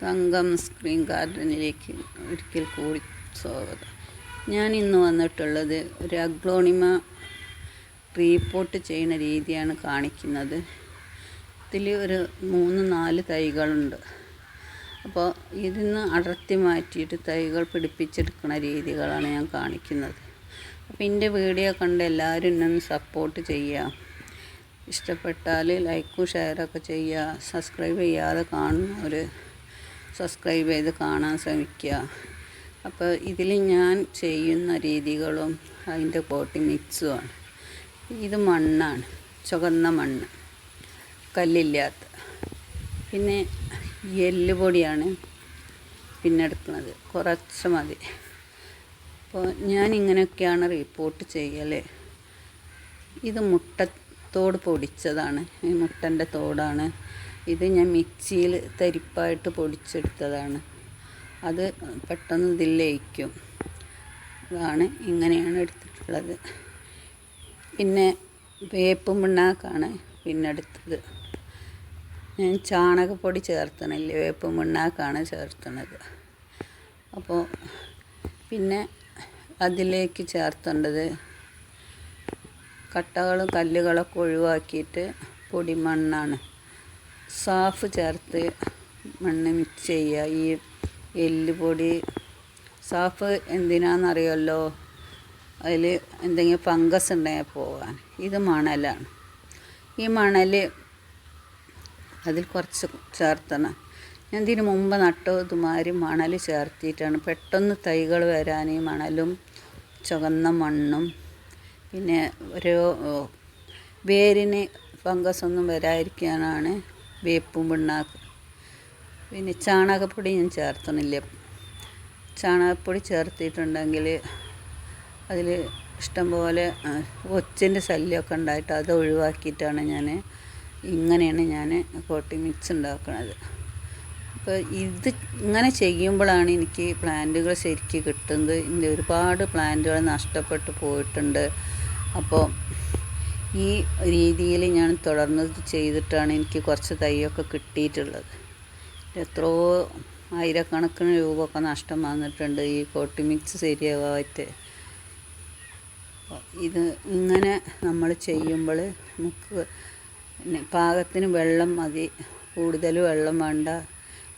തങ്കം screen ഗാർഡനിലേക്ക് ഒരിക്കൽ കൂടി സ്വാഗതം. ഞാൻ ഇന്ന് വന്നിട്ടുള്ളത് ഒരു അഗ്ലോണിമ റീപോർട്ട് ചെയ്യുന്ന രീതിയാണ് കാണിക്കുന്നത്. ഇതിൽ ഒരു മൂന്ന് നാല് തൈകളുണ്ട്. അപ്പോൾ ഇതിൽ നിന്ന് അടർത്തി മാറ്റിയിട്ട് തൈകൾ പിടിപ്പിച്ചെടുക്കുന്ന രീതികളാണ് ഞാൻ കാണിക്കുന്നത്. അപ്പോൾ എന്റെ വീഡിയോ കണ്ട് എല്ലാവരും ഒന്ന് സപ്പോർട്ട് ചെയ്യാം ഇഷ്ടപ്പെട്ടാൽ ലൈക്കും ഷെയറൊക്കെ ചെയ്യുക. സബ്സ്ക്രൈബ് ചെയ്യാതെ കാണുന്നവർ സബ്സ്ക്രൈബ് ചെയ്ത് കാണാൻ ശ്രമിക്കുക. അപ്പോൾ ഇതിൽ ഞാൻ ചെയ്യുന്ന രീതികളും അതിന്റെ കോട്ടി മിക്സുമാണ് ഇത് മണ്ണാണ്. ചുവന്ന മണ്ണ്. കല്ലില്ലാത്ത. പിന്നെ എല്ലുപൊടിയാണ് പിന്നെ എടുക്കുന്നത്. കുറച്ച് മതി. അപ്പോൾ ഞാൻ ഇങ്ങനെയൊക്കെയാണ് റിപ്പോർട്ട് ചെയ്യൽ. ഇത് മുട്ടത്തോട് പൊടിച്ചതാണ്. ഈ മുട്ടന്റെ തോടാണ്. ഇത് ഞാൻ മിക്സിയിൽ തരിപ്പായിട്ട് പൊടിച്ചെടുത്തതാണ്. അത് പെട്ടെന്ന് ഇതിൽ ലയിക്കും. അതാണ് ഇങ്ങനെയാണ് എടുത്തിട്ടുള്ളത്. പിന്നെ വേപ്പ് പിണ്ണാക്കാണ് പിന്നെ എടുത്തത്. ഞാൻ ചാണകപ്പൊടി ചേർത്തണില്ല? വേപ്പ് പിണ്ണാക്കാണ് ചേർത്തണത്. അപ്പോൾ പിന്നെ അതിലേക്ക് ചേർത്തേണ്ടത് കട്ടകളും കല്ലുകളൊക്കെ ഒഴിവാക്കിയിട്ട് പൊടിമണ്ണാണ്. സാഫ് ചേർത്ത് മണ്ണ് മിക്സ് ചെയ്യുക. ഈ എല്ലുപൊടി സാഫ് എന്തിനാണെന്നറിയാമല്ലോ അതിൽ എന്തെങ്കിലും ഫംഗസ് ഉണ്ടെങ്കിൽ പോകാൻ. ഇത് മണലാണ്. ഈ മണൽ അതിൽ കുറച്ച് ചേർത്തണം. ഞാൻ ഇതിന് മുമ്പ് നട്ടു ഇതുമാതിരി മണൽ ചേർത്തിട്ടാണ്. പെട്ടെന്ന് തൈകൾ വരാൻ ഈ മണലും ചുവന്ന മണ്ണും പിന്നെ ഒരു വേരിന് ഫംഗസ് ഒന്നും വരാതിരിക്കാനാണ് വേപ്പും പിണ്ണാക്ക്. പിന്നെ ചാണകപ്പൊടി ഞാൻ ചേർത്തണില്ല ചാണകപ്പൊടി ചേർത്തിട്ടുണ്ടെങ്കിൽ അതിൽ ഇഷ്ടംപോലെ ഒച്ചിന്റെ ശല്യമൊക്കെ ഉണ്ടായിട്ട് അത് ഒഴിവാക്കിയിട്ടാണ് ഞാൻ ഇങ്ങനെയാണ് ഞാൻ കോട്ടി മിക്സ് ഉണ്ടാക്കുന്നത് അപ്പോൾ ഇത് ഇങ്ങനെ ചെയ്യുമ്പോഴാണ് എനിക്ക് പ്ലാന്റുകൾ ശരിക്ക് കിട്ടുന്നത്. എന്റെ ഒരുപാട് പ്ലാന്റുകൾ നഷ്ടപ്പെട്ടു പോയിട്ടുണ്ട്. അപ്പോൾ ഈ രീതിയിൽ ഞാൻ തുടർന്ന് ചെയ്തിട്ടാണ് എനിക്ക് കുറച്ച് തൈയൊക്കെ കിട്ടിയിട്ടുള്ളത്. എത്രയോ ആയിരക്കണക്കിന് രൂപ ഒക്കെ നഷ്ടം വന്നിട്ടുണ്ട് ഈ കോട്ടി മിക്സ് ശരിയാവാത്ത ഇത് ഇങ്ങനെ നമ്മൾ ചെയ്യുമ്പോൾ നമുക്ക് പാകത്തിന് വെള്ളം മതി. കൂടുതൽ വെള്ളം വേണ്ട.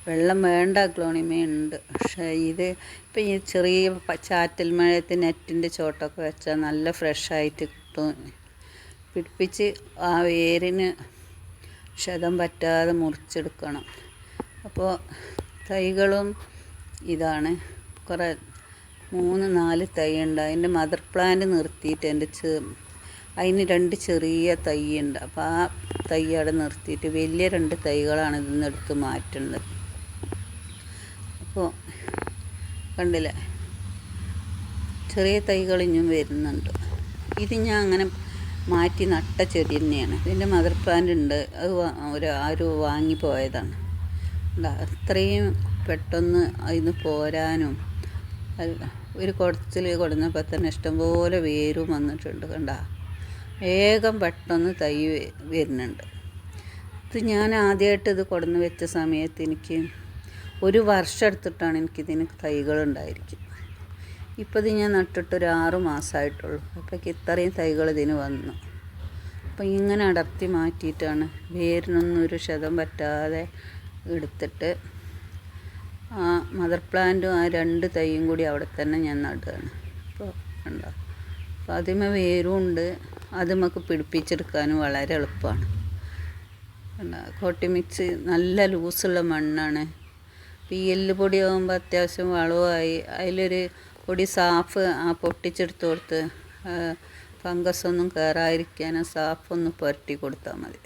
വെള്ളം വേണ്ട ഉണ്ട്. പക്ഷേ ഇത് ഇപ്പം ഈ ചെറിയ ചാറ്റൽ മഴയത്ത് നെറ്റിന്റെ ചോട്ടൊക്കെ വെച്ചാൽ നല്ല ഫ്രഷായിട്ട് കിട്ടും. പിടിപ്പിച്ച് ആ വേരിന് ക്ഷതം പറ്റാതെ മുറിച്ചെടുക്കണം. അപ്പോൾ തൈകളും ഇതാണ്. കുറേ മൂന്ന് നാല് തൈ ഉണ്ട് അതിന്റെ മദർ പ്ലാന്റ് നിർത്തിയിട്ട് എന്റെ ചെ അതിന് രണ്ട് ചെറിയ തൈ ഉണ്ട് അപ്പോൾ ആ തൈ അവിടെ നിർത്തിയിട്ട് വലിയ രണ്ട് തൈകളാണ് ഇതിൽ നിന്ന് എടുത്ത് മാറ്റുന്നത്. അപ്പോൾ കണ്ടില്ലേ? ചെറിയ തൈകൾ ഇനിയും വരുന്നുണ്ട്. ഇത് ഞാൻ അങ്ങനെ മാറ്റി നട്ട ചെടി തന്നെയാണ്. ഇതിന്റെ മദർ പ്ലാന്റ് ഉണ്ട്. അത് ഒരു ആരോ വാങ്ങിപ്പോയതാണ്. അത്രയും പെട്ടെന്ന് അതിന് പോരാനും ഒരു കുടത്തിൽ കൊടുന്നപ്പോൾ തന്നെ ഇഷ്ടംപോലെ വേരും വന്നിട്ടുണ്ട് കണ്ട. വേഗം പെട്ടെന്ന് തൈ വരുന്നുണ്ട്. ഇത് ഞാൻ ആദ്യമായിട്ട് ഇത് കൊടുന്ന് വെച്ച സമയത്ത് എനിക്ക് ഒരു വർഷം എടുത്തിട്ടാണ് എനിക്കിതിന് തൈകൾ ഉണ്ടായിരിക്കും ഇപ്പോൾ ഇത് ഞാൻ നട്ടിട്ടൊരു ആറ് മാസമായിട്ടുള്ളൂ അപ്പോഴേക്ക് ഇത്രയും തൈകൾ ഇതിന് വന്നു. അപ്പോൾ ഇങ്ങനെ അടർത്തി മാറ്റിയിട്ടാണ് വേരിനൊന്നും ഒരു ക്ഷതം പറ്റാതെ എടുത്തിട്ട് ആ മദർ പ്ലാന്റും ആ രണ്ട് തൈയും കൂടി അവിടെ തന്നെ ഞാൻ നടുകയാണ്. അപ്പോൾ ഉണ്ടോ അപ്പോൾ അതിമ വേരും ഉണ്ട്. അത് നമുക്ക് പിടിപ്പിച്ചെടുക്കാനും വളരെ എളുപ്പമാണ് കോട്ടി മിക്സ് നല്ല ലൂസുള്ള മണ്ണാണ്. അപ്പോൾ ഈ എല്ല് പൊടി ആകുമ്പോൾ അത്യാവശ്യം വളമായി അതിലൊരു പൊടി സാഫ് ആ പൊട്ടിച്ചെടുത്ത് കൊടുത്ത് ഫംഗസ് ഒന്നും കയറാതിരിക്കാൻ സാഫ് ഒന്ന് പുരട്ടി കൊടുത്താൽ മതി.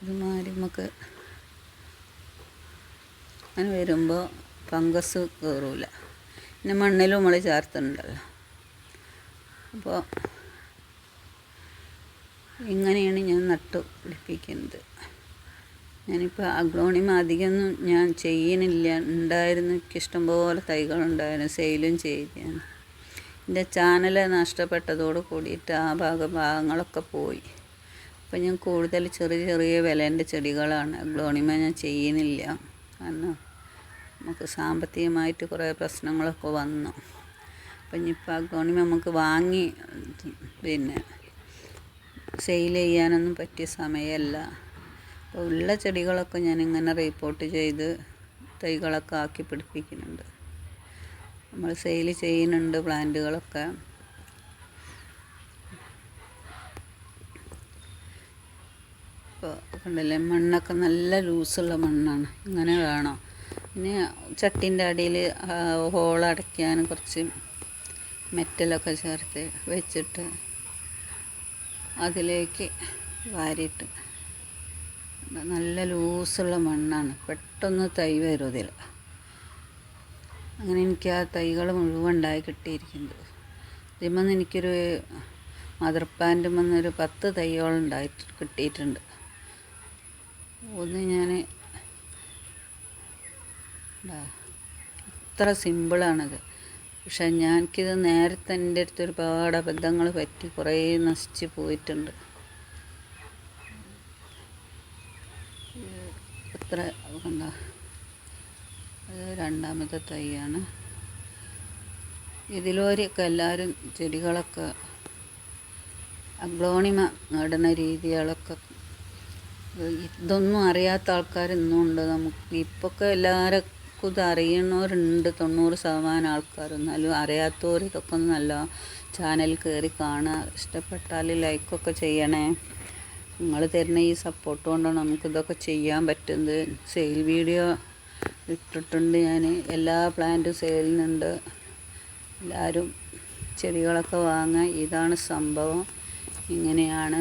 ഇതുമാതിരി നമുക്ക് അങ്ങനെ വരുമ്പോൾ ഫംഗസ് കയറൂല പിന്നെ മണ്ണിലും നമ്മൾ ചേർത്തിട്ടുണ്ടല്ലോ അപ്പോൾ ഇങ്ങനെയാണ് ഞാൻ നട്ടു പിടിപ്പിക്കുന്നത്. ഞാനിപ്പോൾ അഗ്ലോണിമ അധികമൊന്നും ഞാൻ ചെയ്യണില്ല. ഉണ്ടായിരുന്നു ഇഷ്ടംപോലെ തൈകളുണ്ടായിരുന്നു സെയിലും ചെയ്യുകയാണ് എന്റെ ചാനൽ നഷ്ടപ്പെട്ടതോട് കൂടിയിട്ട് ആ ഭാഗ ഭാഗങ്ങളൊക്കെ പോയി. അപ്പം ഞാൻ കൂടുതൽ ചെറിയ ചെറിയ വിലേന്റെ ചെടികളാണ്. അഗ്രോണിമ ഞാൻ ചെയ്യുന്നില്ല. കാരണം നമുക്ക് സാമ്പത്തികമായിട്ട് കുറേ പ്രശ്നങ്ങളൊക്കെ വന്നു. അപ്പം ഇനിയിപ്പോൾ ഗ്ലോണിമ നമുക്ക് വാങ്ങി പിന്നെ സെയിൽ ചെയ്യാനൊന്നും പറ്റിയ സമയമല്ല. അപ്പോൾ ഉള്ള ചെടികളൊക്കെ ഞാൻ ഇങ്ങനെ റിപ്പോർട്ട് ചെയ്ത് തൈകളൊക്കെ ആക്കി പിടിപ്പിക്കുന്നുണ്ട്. നമ്മൾ സെയിൽ ചെയ്യുന്നുണ്ട് പ്ലാന്റുകളൊക്കെ ഇപ്പോൾ കണ്ടില്ലേ മണ്ണൊക്കെ നല്ല ലൂസുള്ള മണ്ണാണ്. ഇങ്ങനെ വേണം. പിന്നെ ചട്ടിന്റെ അടിയിൽ ഹോൾ അടയ്ക്കാൻ കുറച്ച് മെറ്റലൊക്കെ ചേർത്ത് വെച്ചിട്ട് അതിലേക്ക് വാരിയിട്ട് നല്ല ലൂസുള്ള മണ്ണാണ്. പെട്ടെന്ന് തൈ വരും അങ്ങനെ എനിക്ക് ആ തൈകൾ മുഴുവൻ ഉണ്ടായി കിട്ടിയിരിക്കുന്നത് ഇതിമെന്ന് എനിക്കൊരു മദർ പ്ലാന്റിൽ ഒരു പത്ത് തൈകൾ ഉണ്ടായി കിട്ടിയിട്ടുണ്ട്. ഒന്ന് ഞാൻ അത്ര സിമ്പിളാണത്. പക്ഷെ ഞാനിക്കിത് നേരത്തെ എന്റെ അടുത്ത് ഒരുപാട് അബദ്ധങ്ങൾ പറ്റി കുറേ നശിച്ച് പോയിട്ടുണ്ട്. എത്ര കണ്ട. അത് രണ്ടാമത്തെ തൈയാണ്. ഇതിലൊരൊക്കെ എല്ലാവരും ചെടികളൊക്കെ അഗ്ലോണിമ നടുന്ന രീതികളൊക്കെ ഇതൊന്നും അറിയാത്ത ആൾക്കാർ ഇന്നും ഉണ്ട് നമുക്ക് ഇപ്പൊക്കെ എല്ലാവർക്കും ഇത് അറിയണവരുണ്ട്. തൊണ്ണൂറ് ശതമാനം ആൾക്കാർ. എന്നാലും അറിയാത്തവർ ഇതൊക്കെ ഒന്ന് നല്ല ചാനൽ കയറി കാണുക. ഇഷ്ടപ്പെട്ടാൽ ലൈക്കൊക്കെ ചെയ്യണേ. നിങ്ങൾ തരുന്ന ഈ സപ്പോർട്ട് കൊണ്ടാണ് നമുക്കിതൊക്കെ ചെയ്യാൻ പറ്റുന്നത്. സെയിൽ വീഡിയോ ഇട്ടിട്ടുണ്ട് ഞാൻ എല്ലാ പ്ലാന്റും സെയിലിനുണ്ട് എല്ലാവരും ചെടികളൊക്കെ വാങ്ങാൻ ഇതാണ് സംഭവം. ഇങ്ങനെയാണ്.